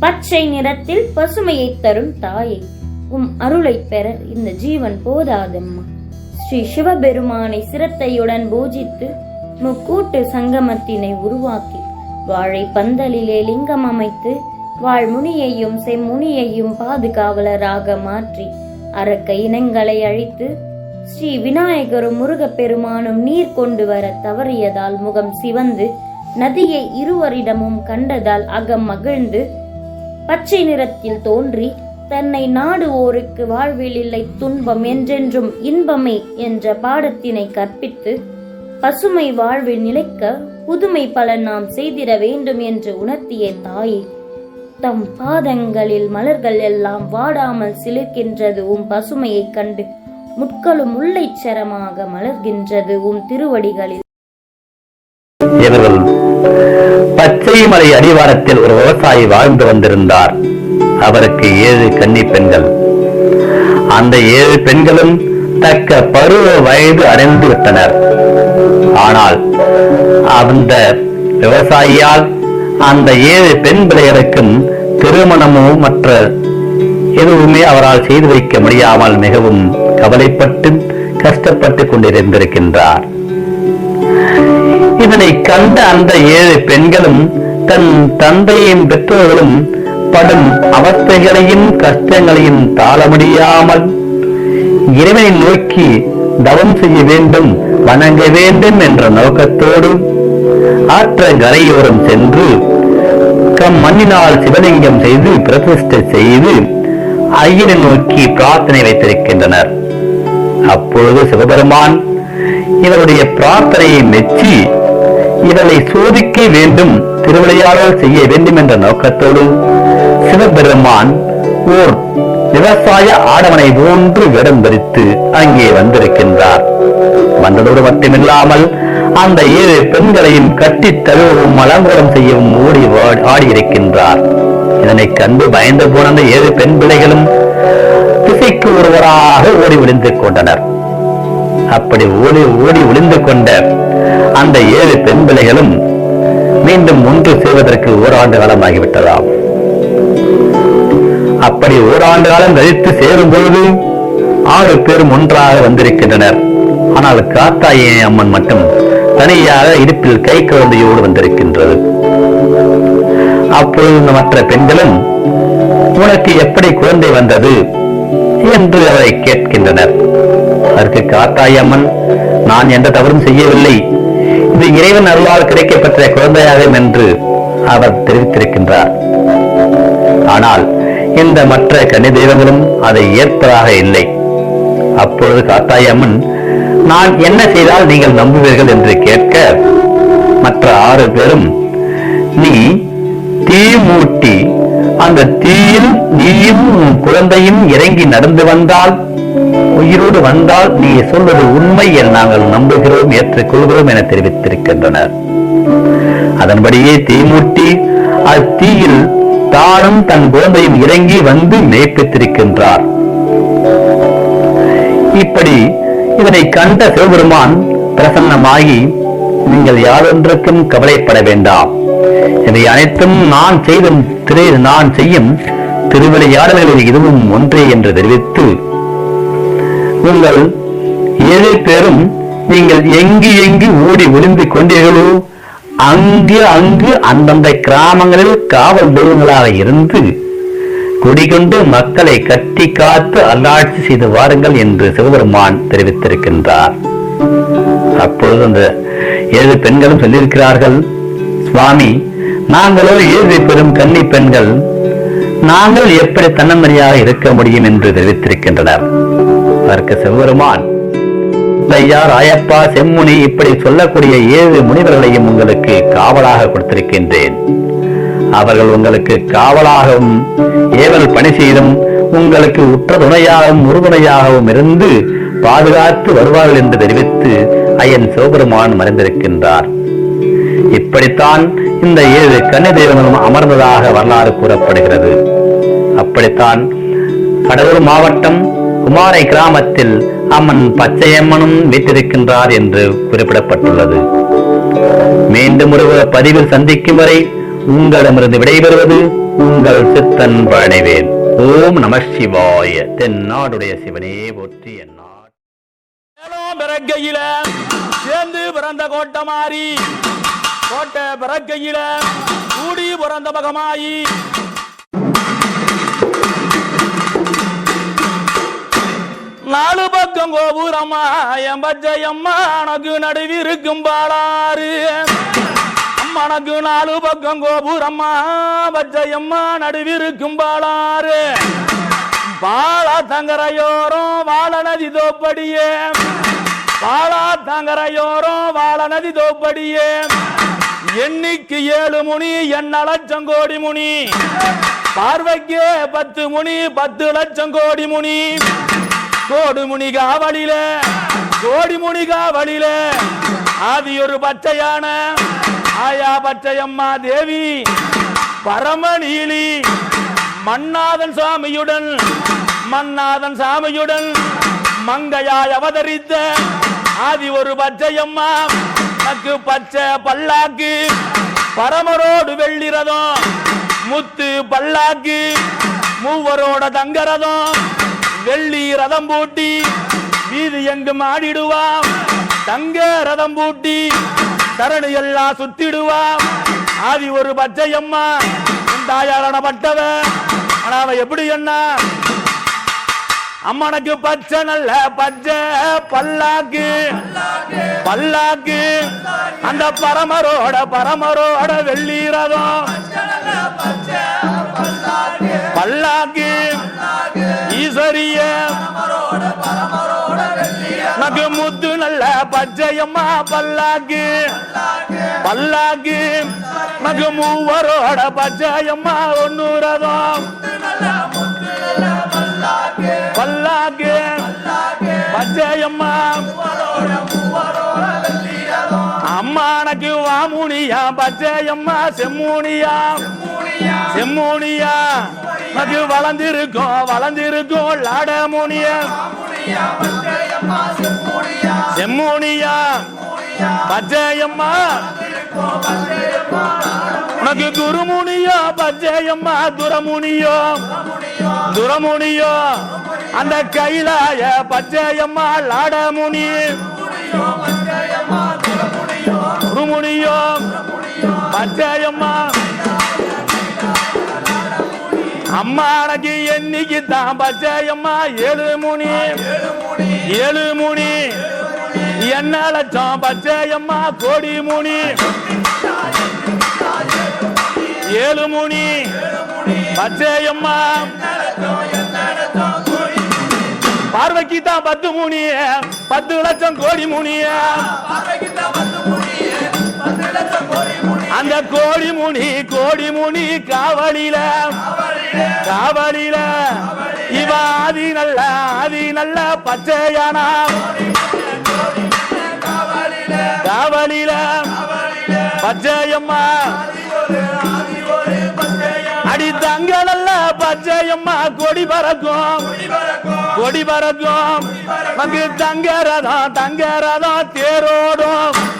பச்சை நிறத்தில் பசுமையை தரும் தாயே உம் அருளை பெற இந்த ஜீவன் போதாதம்மா. ஸ்ரீ சிவபெருமானை சிரத்தையுடன் பூஜித்து முக்கூட்டு சங்கமத்தினை உருவாக்கி வாழை பந்தலிலே லிங்கம் அமைத்து வாழ்முனியையும் செம்முனியையும் பாதுகாவலராக மாற்றி அரக்க இனங்களை அழித்து ஸ்ரீ விநாயகரும் முருகப்பெருமானும் நீர் கொண்டு வர தவறியதால் முகம் சிவந்து நதியை இருவரிடமும் கண்டதால் அகம் மகிழ்ந்து பச்சை நிறத்தில் தோன்றி தன்னை நாடுவோருக்கு வாழ்வில் இல்லை துன்பம் என்றென்றும் இன்பமே என்ற பாடத்தினை கற்பித்து பசுமை வாழ்வில் நிலைக்க புதுமை பல நாம் செய்திட வேண்டும் என்று உணர்த்திய தாயே தம் பாதங்களில் மலர்கள் எல்லாம் வாடாமல் சிலிர்க்கின்றது உம் பசுமையைக் கண்டு முட்களும் முல்லைச் சரமாக மலர்கின்றது உம் திருவடிகளில். பச்சை அடிவாரத்தில் ஒரு விவசாயி வாழ்ந்து வந்திருந்தார். அவருக்கு ஏழு கன்னி பெண்கள். அந்த ஏழு பெண்களும் தக்க பருவ வயது அடைந்து விட்டனர். ஆனால் அந்த விவசாயியால் அந்த ஏழு பெண் பிள்ளைகளுக்கும் திருமணமோ மற்ற எதுவுமே அவரால் செய்து வைக்க முடியாமல் மிகவும் கவலைப்பட்டு கஷ்டப்பட்டு கொண்டிருந்திருக்கின்றார். இதனை கண்ட அந்த ஏழு பெண்களும் தன் தந்தையையும் பெற்றோர்களும் படும் அவஸ்தைகளையும் கஷ்டங்களையும் தாழ முடியாமல் இறைவனை நோக்கி தவம் செய்ய வேண்டும் வணங்க வேண்டும் என்ற நோக்கத்தோடு ஆற்ற கரையோரம் சென்று கம் மண்ணினால் சிவலிங்கம் செய்து பிரதிஷ்டை செய்து ஐயனை நோக்கி பிரார்த்தனை வைத்திருக்கின்றனர். அப்பொழுது சிவபெருமான் இவருடைய பிரார்த்தனையை மெச்சி இதனை சோதிக்க வேண்டும் திருவிளையாடல் செய்ய வேண்டும் என்ற நோக்கத்தோடு சிவபெருமான் ஓர் விவசாய ஆடவனை போன்று வேடம் தரித்து அங்கே வந்திருக்கின்றார். வந்ததோடு மட்டுமில்லாமல் அந்த ஏழு பெண்களையும் கட்டித் தழுவவும் அலங்காரம் செய்யவும் ஓடி வா- ஆடியிருக்கின்றார். இதனை கண்டு பயந்து போன அந்த ஏழு பெண் பிள்ளைகளும் திசைக்கு ஒருவராக ஓடி ஒளிந்து கொண்டனர். அப்படி ஓடி ஓடி ஒளிந்து கொண்ட அந்த ஏழு பெண் பிள்ளைகளும் மீண்டும் ஒன்று செய்வதற்கு ஓராண்டு காலமாகிவிட்டதாம். அப்படி ஓராண்டு காலம் கழித்து சேரும் பொழுது ஆறு பேரும் ஒன்றாக வந்திருக்கின்றனர். ஆனால் காத்தாயே அம்மன் மட்டும் தனியாக இடுப்பில் கை குழந்தையோடு வந்திருக்கின்றது. அப்பொழுது மற்ற பெண்களும் உனக்கு எப்படி குழந்தை வந்தது? என்று அவரை கேட்கின்றனர். அதற்கு காத்தாய் அம்மன் நான் எந்த தவறும் செய்யவில்லை. இது இறைவன் அருளால் கிடைக்கப்பெற்ற குழந்தையாகும் என்று அவர் தெரிவித்திருக்கின்றார். ஆனால் இந்த மற்ற கன்னி தெய்வங்களும் அதை ஏற்பதாக இல்லை. அப்பொழுது காத்தாயம்மன் நான் என்ன செய்தால் நீங்கள் நம்புவீர்கள்? என்று கேட்க மற்ற ஆறு பேரும் நீ தீ மூட்டி அந்த தீயில் நீயும் உன் குழந்தையும் இறங்கி நடந்து வந்தால் உயிரோடு வந்தால் நீ சொல்வது உண்மை என நாங்கள் நம்புகிறோம் ஏற்றுக்கொள்கிறோம் என தெரிவித்திருக்கின்றனர். அதன்படியே தீமூட்டி அத்தீயில் தானும் தன் குழந்தையும் இறங்கி வந்து மேய்ப்பித்திருக்கின்றார். இப்படி இதனை கண்ட சிவபெருமான் பிரசன்னமாகி நீங்கள் யாரொன்றுக்கும் கவலைப்பட வேண்டாம். இவை அனைத்தும் நான் செய்தும் திரு நான் செய்யும் திருவிளையாடல்களில் இதுவும் ஒன்றே என்று தெரிவித்து உங்கள் ஏழு பேரும் நீங்கள் எங்கு எங்கு ஓடி ஒளிந்து கொண்டீர்களோ அங்கு அங்கு அந்தந்த கிராமங்களில் காவல் தெய்வங்களாக இருந்து குடிகொண்டு மக்களை கட்டி காத்து அல்லாட்சி செய்து வாருங்கள் என்று சிவபெருமான் தெரிவித்திருக்கின்றார். அப்பொழுது அந்த ஏழு பெண்களும் சொல்லியிருக்கிறார்கள் சுவாமி நாங்களோ ஏழு பெரும் கன்னி பெண்கள் நாங்கள் எப்படி தன்னமரியாக இருக்க முடியும் என்று தெரிவித்திருக்கின்றனர். அதற்கு சிவபெருமான். ஐயா ராயப்பா செம்முனி இப்படி சொல்லக்கூடிய ஏழு முனிவர்களையும் உங்களுக்கு காவலாக கொடுத்திருக்கின்றேன். அவர்கள் உங்களுக்கு காவலாகவும் ஏவல் பணி செய்தும் உங்களுக்கு உற்ற துணையாகவும் உறுதுணையாகவும் இருந்து பாதுகாத்து வருவார்கள் என்று தெரிவித்து ஐயன் சிவபெருமான் மறைந்திருக்கின்றார். இப்படித்தான் இந்த ஏழு கன்னி தெய்வங்களும் அமர்ந்ததாக வரலாறு கூறப்படுகிறது. அப்படித்தான் கடலூர் மாவட்டம் குமாரை கிராமத்தில் அம்மன் பச்சையம்மனும் வீற்றிருக்கின்றார் என்று குறிப்பிடப்பட்டுள்ளது. மீண்டும் ஒரு பதிவில் சந்திக்கும் வரை உங்களிடமிருந்து விடைபெறுவது உங்கள் சித்தன் பழனிவேன் ஓம் நம சிவாய. தென்னாடுடைய சிவனே போற்றி என்னால் பிறக்கையில சேர்ந்து பிறந்த கோட்டமாரி. கோட்டை பிறக்கையில கூடி பிறந்த மகமாயி. நாலு பக்கம் கோபுரம்மா என் பச்சையம்மா உனக்கு நடுவிருக்கும் பாலாறு. அம்மனக்கு நாலு பக்கம் கோபுரம்மா பச்சையம்மா நடுவிருக்கும் பாலாறு. பாலா தங்கரையோரம் வாழ நதி தோப்படியே. பாலா தங்கரையோரம் வாழ நதி தோப்படியே. எண்ணிக்கு ஏழு முனி என்ன லட்சம் கோடி முனி. பார்வைக்கே பத்து முனி பத்து லட்சம் கோடி முனி. கோடு முனிகா வழியில கோடி முனிகா வழியில. ஆதி ஒரு பச்சையான ஆயா பச்சையம்மா தேவி பரமநீலி மன்னாதன் சாமியுடன் மன்னாதன் சாமியுடன் மங்கையாய் அவதரித்த ஆதி ஒரு பச்சையம்மா. நக்கு பச்சை பல்லாக்கு பரமரோடு வெள்ளிரதம் முத்து பல்லாக்கு மூவரோட தங்கரதம் வெள்ளி ரதம் பூட்டி வீதி எங்கும் ஆடிடுவாம். தங்க ரதம் பூட்டி தரணி எல்லாம் சுத்திடுவாம். ஆதி ஒரு பச்சையம்மா உன் தாயாரணப்பட்டவ ஆனா அவ எப்படி என்ன? அம்மனுக்கு பச்சை நல்ல பச்சை பல்லாக்கு. பல்லாக்கு. அந்த பரமரோட பரமரோட வெள்ளி ரதம். பல்லாக்கு. சரிய நகு முத்து நல்ல பச்சையம்மா பல்லாக்கு. பல்லாக்கு. நகு மூவரோட பச்சையம்மா ஒன்னுரதம் பல்லாக்கு பச்சையம்மா அம்மானக்கு வாமுனியா பச்சையம்மா செம்மூனியா. செம்மூனியா. அது வளர்ந்திருக்கும் லாட லாடமுனிய செம்மோனியா பச்சையம்மா உனக்கு குருமுனியோ பச்சையம்மா துரமுனியோ? துரமுனியோ? அந்த கைலாய பச்சையம்மா லாடமுனி குருமுனியோ பச்சையம்மா அம்மானக்கு என்னைக்கு தான் பச்சையம்மா ஏழு முனி ஏழு முனி என்ன லட்சம் பச்சையம்மா கோடி முனி ஏழு முனி பச்சையம்மா பார்வைக்கு தான் பத்து முனி பத்து லட்சம் கோடி முனிய அந்த பத்து முனி கோடி முனி காவலில. காவலில. இவ ஆதி நல்ல ஆதி நல்ல பச்சையானா. காவலில. பச்சையம்மா. அடி தங்க நல்ல பச்சையம்மா. கொடி பறக்கும். கொடி பறக்கும். நமக்கு தங்க ரதம் தங்க ரதம் தேரோடும்.